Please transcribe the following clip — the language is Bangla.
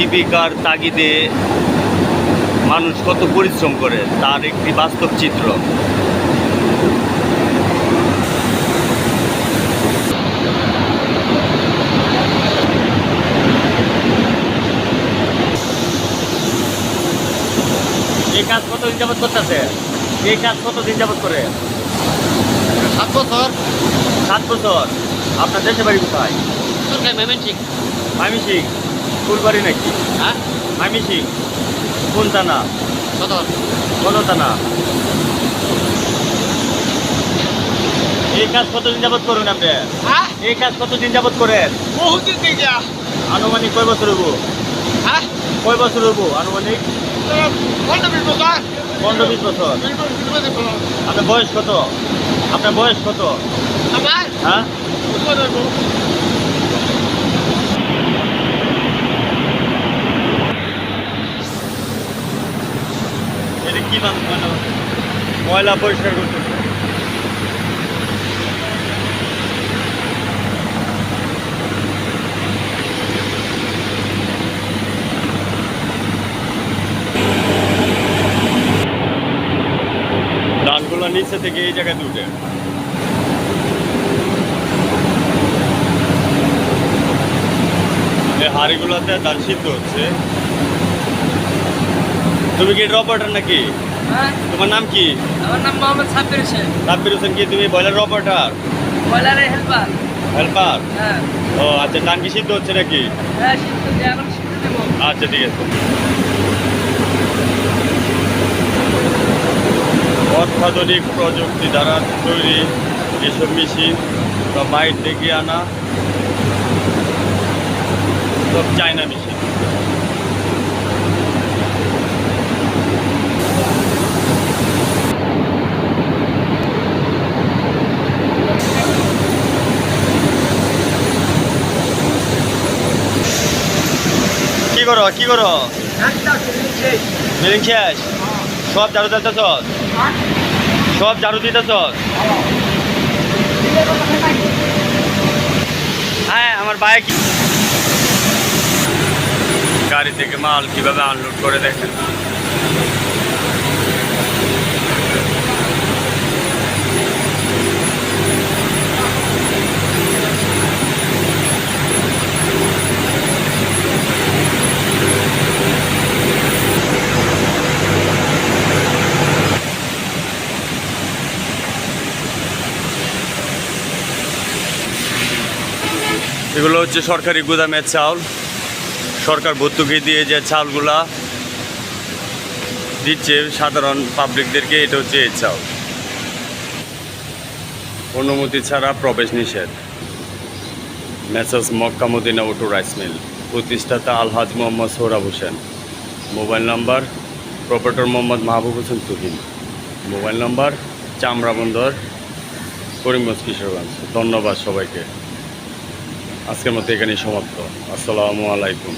জীবিকার তাগিদে মানুষ কত পরিশ্রম করে তার একটি বাস্তব চিত্র। এই কাজ কতদিন যাবত করতেছে? এই কাজ কতদিন যাবত করে? সাত বছর। সাত বছর। আপনার দেশে বাড়ি কোথায়? সরকার মেমেন ঠিক মামি সিং ফুলবাড়ি নাকি? হ্যাঁ? মামি সিং কোন থানা সদর। কোন থানা এই কাজ কতদিন যাবত করুন আপনি? হ্যাঁ? এই কাজ কতদিন যাবত করেন? বহুদিন থেকে। আনুমানিক কয় বছর হব হ্যাঁ? কয় বছর হব আনুমানিক? ঘণ্টা বিশ বছর। পনেরো বিশ বছর। আপনার বয়স কত? আপনার বয়স কত? আমার হ্যাঁ? এটা কি মানুষ মানে ময়লা পরিষ্কার করতেছে? নিচে থেকে এই জায়গায় দুটে এই হাড়িগুলোতে ধান সিদ্ধ হচ্ছে। তুমি কি রপার্টার নাকি? হ্যাঁ। তোমার নাম কি? আমার নাম মোহাম্মদ সাব্বির হোসেন। সাব্বির হোসেন কি? তুমি বয়লার রপার্টার বয়লারের হেল্পার হেল্পার হ্যাঁ। ও আচ্ছা ধান কি সিদ্ধ হচ্ছে নাকি? হ্যাঁ সিদ্ধ এখন সিদ্ধ দেবো। আচ্ছা ঠিক আছে। অত্যাধুনিক প্রযুক্তি দ্বারা তৈরি এসব মেশিন সব বাইর থেকে আনা। সব চায়না মেশিন কি করো কি করো? মিলিং শেষ। সব ঝাড়ু দিতেছ? সব ঝাড়ু দিতেছ? হ্যাঁ আমার বাইক। গাড়ি থেকে মাল কীভাবে আনলোড করে দেখেন। এগুলো হচ্ছে সরকারি গুদামের চাউল। সরকার ভর্তুকি দিয়ে যে চাউলগুলা দিচ্ছে সাধারণ পাবলিকদেরকে, এটা হচ্ছে এই চাউল। অনুমতি ছাড়া প্রবেশ নিষেধ। Messrs Mecca Medina auto rice mill. প্রতিষ্ঠাতা Alhaj Mohammad Sohrab Hossain. Mobile number proprietor Mohammad Mahbub Hossain Tuhin. Mobile number Chamra Bandar Karimganj Kishoreganj. ধন্যবাদ সবাইকে। আজকের মতো এখানেই সমাপ্ত। আসসালামু আলাইকুম।